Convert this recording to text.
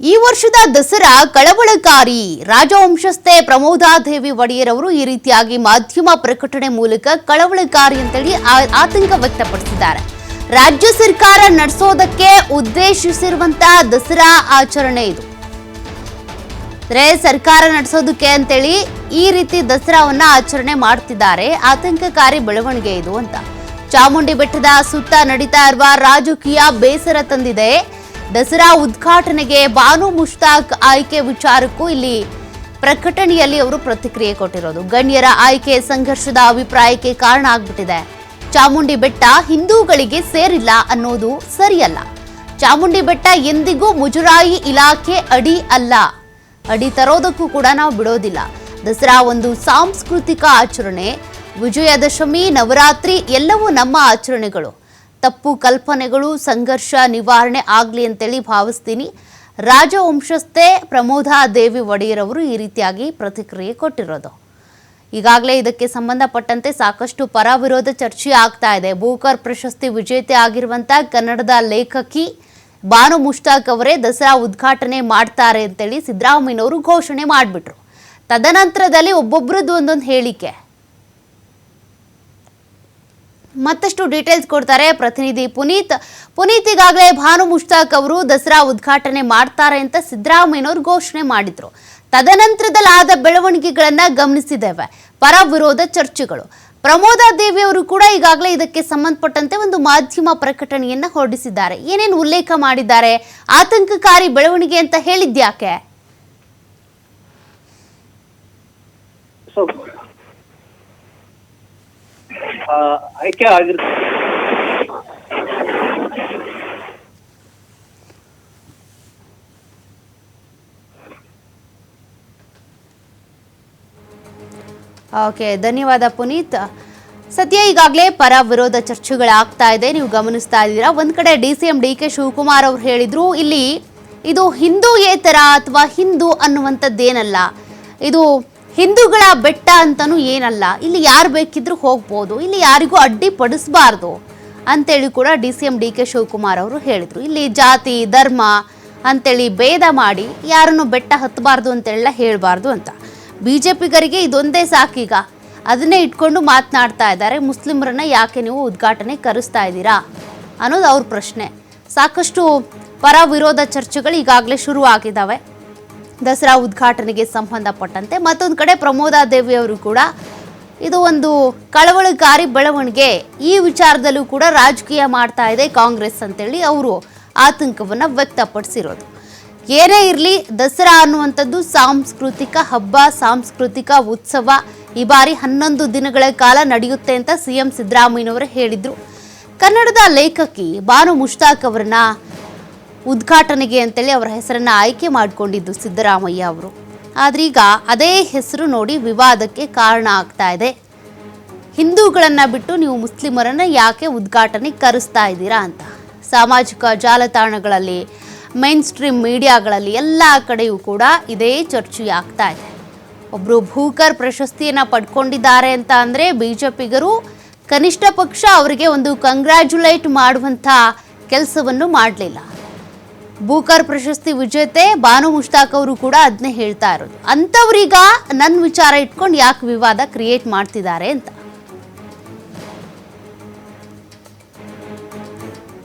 ಈ ವರ್ಷದ ದಸರಾ ಕಳವಳಕಾರಿ ರಾಜವಂಶಸ್ಥೆ ಪ್ರಮೋದಾದೇವಿ ಒಡೆಯರ್ ಅವರು ಈ ರೀತಿಯಾಗಿ ಮಾಧ್ಯಮ ಪ್ರಕಟಣೆ ಮೂಲಕ ಕಳವಳಕಾರಿ ಅಂತೇಳಿ ಆತಂಕ ವ್ಯಕ್ತಪಡಿಸಿದ್ದಾರೆ. ರಾಜ್ಯ ಸರ್ಕಾರ ನಡೆಸೋದಕ್ಕೆ ಉದ್ದೇಶಿಸಿರುವಂತಹ ದಸರಾ ಆಚರಣೆ ಇದು. ಅಂದ್ರೆ ಸರ್ಕಾರ ನಡೆಸೋದಕ್ಕೆ ಅಂತೇಳಿ ಈ ರೀತಿ ದಸರಾವನ್ನ ಆಚರಣೆ ಮಾಡ್ತಿದ್ದಾರೆ. ಆತಂಕಕಾರಿ ಬೆಳವಣಿಗೆ ಇದು ಅಂತ. ಚಾಮುಂಡಿ ಬೆಟ್ಟದ ಸುತ್ತ ನಡೀತಾ ಇರುವ ರಾಜಕೀಯ ಬೇಸರ ತಂದಿದೆ. ದಸರಾ ಉದ್ಘಾಟನೆಗೆ ಬಾನು ಮುಷ್ತಾಕ್ ಆಯ್ಕೆ ವಿಚಾರಕ್ಕೂ ಇಲ್ಲಿ ಪ್ರಕಟಣೆಯಲ್ಲಿ ಅವರು ಪ್ರತಿಕ್ರಿಯೆ ಕೊಟ್ಟಿರೋದು. ಗಣ್ಯರ ಆಯ್ಕೆ ಸಂಘರ್ಷದ ಅಭಿಪ್ರಾಯಕ್ಕೆ ಕಾರಣ ಆಗ್ಬಿಟ್ಟಿದೆ. ಚಾಮುಂಡಿ ಬೆಟ್ಟ ಹಿಂದೂಗಳಿಗೆ ಸೇರಿಲ್ಲ ಅನ್ನೋದು ಸರಿಯಲ್ಲ. ಚಾಮುಂಡಿ ಬೆಟ್ಟ ಎಂದಿಗೂ ಮುಜರಾಯಿ ಇಲಾಖೆ ಅಡಿ ಅಲ್ಲ. ಅಡಿ ತರೋದಕ್ಕೂ ಕೂಡ ನಾವು ಬಿಡೋದಿಲ್ಲ. ದಸರಾ ಒಂದು ಸಾಂಸ್ಕೃತಿಕ ಆಚರಣೆ. ವಿಜಯದಶಮಿ, ನವರಾತ್ರಿ ಎಲ್ಲವೂ ನಮ್ಮ ಆಚರಣೆಗಳು. ತಪ್ಪು ಕಲ್ಪನೆಗಳು, ಸಂಘರ್ಷ, ನಿವಾರಣೆ ಆಗಲಿ ಅಂತೇಳಿ ಭಾವಿಸ್ತೀನಿ. ರಾಜವಂಶಸ್ಥೆ ಪ್ರಮೋದಾ ದೇವಿ ಒಡೆಯರವರು ಈ ರೀತಿಯಾಗಿ ಪ್ರತಿಕ್ರಿಯೆ ಕೊಟ್ಟಿರೋದು. ಈಗಾಗಲೇ ಇದಕ್ಕೆ ಸಂಬಂಧಪಟ್ಟಂತೆ ಸಾಕಷ್ಟು ಪರ ವಿರೋಧ ಚರ್ಚೆ ಆಗ್ತಾ ಇದೆ. ಬೂಕರ್ ಪ್ರಶಸ್ತಿ ವಿಜೇತೆ ಆಗಿರುವಂತ ಕನ್ನಡದ ಲೇಖಕಿ ಬಾನು ಮುಷ್ತಾಕ್ ಅವರೇ ದಸರಾ ಉದ್ಘಾಟನೆ ಮಾಡ್ತಾರೆ ಅಂತೇಳಿ ಸಿದ್ದರಾಮಯ್ಯನವರು ಘೋಷಣೆ ಮಾಡಿಬಿಟ್ರು. ತದನಂತರದಲ್ಲಿ ಒಬ್ಬೊಬ್ರದ್ದು ಒಂದೊಂದು ಹೇಳಿಕೆ. ಮತ್ತಷ್ಟು ಡೀಟೇಲ್ಸ್ ಕೊಡ್ತಾರೆ ಪ್ರತಿನಿಧಿ ಪುನೀತ್. ಪುನೀತ್ ಈಗಾಗಲೇ ಭಾನು ಮುಷ್ತಾಕ್ ಅವರು ದಸರಾ ಉದ್ಘಾಟನೆ ಮಾಡ್ತಾರೆ ಅಂತ ಸಿದ್ದರಾಮಯ್ಯನವರು ಘೋಷಣೆ ಮಾಡಿದ್ರು. ತದನಂತರದಲ್ಲಿ ಆದ ಬೆಳವಣಿಗೆಗಳನ್ನ ಗಮನಿಸಿದ್ದೇವೆ. ಪರ ವಿರೋಧ ಚರ್ಚೆಗಳು. ಪ್ರಮೋದಾ ದೇವಿ ಅವರು ಕೂಡ ಈಗಾಗಲೇ ಇದಕ್ಕೆ ಸಂಬಂಧಪಟ್ಟಂತೆ ಒಂದು ಮಾಧ್ಯಮ ಪ್ರಕಟಣೆಯನ್ನ ಹೊರಡಿಸಿದ್ದಾರೆ. ಏನೇನು ಉಲ್ಲೇಖ ಮಾಡಿದ್ದಾರೆ? ಆತಂಕಕಾರಿ ಬೆಳವಣಿಗೆ ಅಂತ ಹೇಳಿದ್ಯಾಕೆ ಸೊ ಆ, ಆಯ್ಕೆ ಆಗಿರ್ ಓಕೆ, ಧನ್ಯವಾದ ಪುನೀತ್. ಸದ್ಯ ಈಗಾಗಲೇ ಪರ ವಿರೋಧ ಚರ್ಚೆಗಳಾಗ್ತಾ ಇದೆ. ನೀವು ಗಮನಿಸ್ತಾ ಇದ್ದೀರಾ? ಒಂದ್ ಕಡೆ D C M D K Shivakumar ಅವರು ಹೇಳಿದ್ರು, ಇಲ್ಲಿ ಇದು ಹಿಂದೂ ಏತರ ಅಥವಾ ಹಿಂದೂ ಅನ್ನುವಂಥದ್ದೇನಲ್ಲ. ಇದು ಹಿಂದೂಗಳ ಬೆಟ್ಟ ಅಂತನೂ ಏನಲ್ಲ. ಇಲ್ಲಿ ಯಾರು ಬೇಕಿದ್ರೂ ಹೋಗ್ಬೋದು. ಇಲ್ಲಿ ಯಾರಿಗೂ ಅಡ್ಡಿ ಪಡಿಸಬಾರ್ದು ಅಂತೇಳಿ ಕೂಡ D C M D K Shivakumar ಅವರು ಹೇಳಿದರು. ಇಲ್ಲಿ ಜಾತಿ, ಧರ್ಮ ಅಂತೇಳಿ ಭೇದ ಮಾಡಿ ಯಾರನ್ನು ಬೆಟ್ಟ ಹತ್ತಬಾರ್ದು ಅಂತೆಲ್ಲ ಹೇಳಬಾರ್ದು ಅಂತ. ಬಿ ಜೆ ಪಿಗರಿಗೆ ಇದೊಂದೇ ಸಾಕೀಗ. ಅದನ್ನೇ ಇಟ್ಕೊಂಡು ಮಾತನಾಡ್ತಾ ಇದ್ದಾರೆ. ಮುಸ್ಲಿಮರನ್ನ ಯಾಕೆ ನೀವು ಉದ್ಘಾಟನೆ ಕರೆಸ್ತಾ ಇದ್ದೀರಾ ಅನ್ನೋದು ಅವ್ರ ಪ್ರಶ್ನೆ. ಸಾಕಷ್ಟು ಪರ ವಿರೋಧ ಚರ್ಚೆಗಳು ಈಗಾಗಲೇ ಶುರು ಆಗಿದ್ದಾವೆ ದಸರಾ ಉದ್ಘಾಟನೆಗೆ ಸಂಬಂಧಪಟ್ಟಂತೆ ಮತ್ತೊಂದು ಕಡೆ ಪ್ರಮೋದಾ ದೇವಿ ಅವರು ಕೂಡ ಇದು ಒಂದು ಕಳವಳಕಾರಿ ಬೆಳವಣಿಗೆ ಈ ವಿಚಾರದಲ್ಲೂ ಕೂಡ ರಾಜಕೀಯ ಮಾಡ್ತಾ ಇದೆ ಕಾಂಗ್ರೆಸ್ ಅಂತೇಳಿ ಅವರು ಆತಂಕವನ್ನು ವ್ಯಕ್ತಪಡಿಸಿರೋದು. ಏನೇ ಇರಲಿ ದಸರಾ ಅನ್ನುವಂಥದ್ದು ಸಾಂಸ್ಕೃತಿಕ ಹಬ್ಬ, ಸಾಂಸ್ಕೃತಿಕ ಉತ್ಸವ ಈ ಬಾರಿ ಹನ್ನೊಂದು ದಿನಗಳ ಕಾಲ ನಡೆಯುತ್ತೆ ಅಂತ ಸಿ ಎಂ ಸಿದ್ದರಾಮಯ್ಯನವರು ಹೇಳಿದರು. ಕನ್ನಡದ ಲೇಖಕಿ ಬಾನು ಮುಷ್ತಾಕ್ ಅವರನ್ನ ಉದ್ಘಾಟನೆಗೆ ಅಂತೇಳಿ ಅವರ ಹೆಸರನ್ನ ಆಯ್ಕೆ ಮಾಡಿಕೊಂಡಿದ್ದು ಸಿದ್ದರಾಮಯ್ಯ ಅವರು. ಆದ್ರೆ ಈಗ ಅದೇ ಹೆಸರು ನೋಡಿ ವಿವಾದಕ್ಕೆ ಕಾರಣ ಆಗ್ತಾ ಇದೆ. ಹಿಂದೂಗಳನ್ನ ಬಿಟ್ಟು ನೀವು ಮುಸ್ಲಿಮರನ್ನ ಯಾಕೆ ಉದ್ಘಾಟನೆ ಕರೆಸ್ತಾ ಇದ್ದೀರಾ ಅಂತ. ಸಾಮಾಜಿಕ ಜಾಲತಾಣಗಳಲ್ಲಿ ಮೈನ್ ಸ್ಟ್ರೀಮ್ ಮೀಡಿಯಾಗಳಲ್ಲಿ ಎಲ್ಲ ಕಡೆಯೂ ಕೂಡ ಇದೇ ಚರ್ಚೆ ಆಗ್ತಾ ಇದೆ. ಒಬ್ಬರು ಭೂಕರ್ ಪ್ರಶಸ್ತಿಯನ್ನು ಪಡ್ಕೊಂಡಿದ್ದಾರೆ ಅಂತ ಅಂದರೆ ಬಿ ಜೆ ಪಿಗರು ಕನಿಷ್ಠ ಪಕ್ಷ ಅವರಿಗೆ ಒಂದು ಕಂಗ್ರ್ಯಾಚುಲೇಟ್ ಮಾಡುವಂಥ ಕೆಲಸವನ್ನು ಮಾಡಲಿಲ್ಲ. ಬೂಕರ್ ಪ್ರಶಸ್ತಿ ವಿಜೇತೆ ಬಾನು ಮುಷ್ತಾಕ್ ಅವರು ಕೂಡ ಅದನ್ನೇ ಹೇಳ್ತಾ ಇರೋದು. ಅಂಥವ್ರೀಗ ನನ್ನ ವಿಚಾರ ಇಟ್ಕೊಂಡು ಯಾಕೆ ವಿವಾದ ಕ್ರಿಯೇಟ್ ಮಾಡ್ತಿದ್ದಾರೆ ಅಂತ.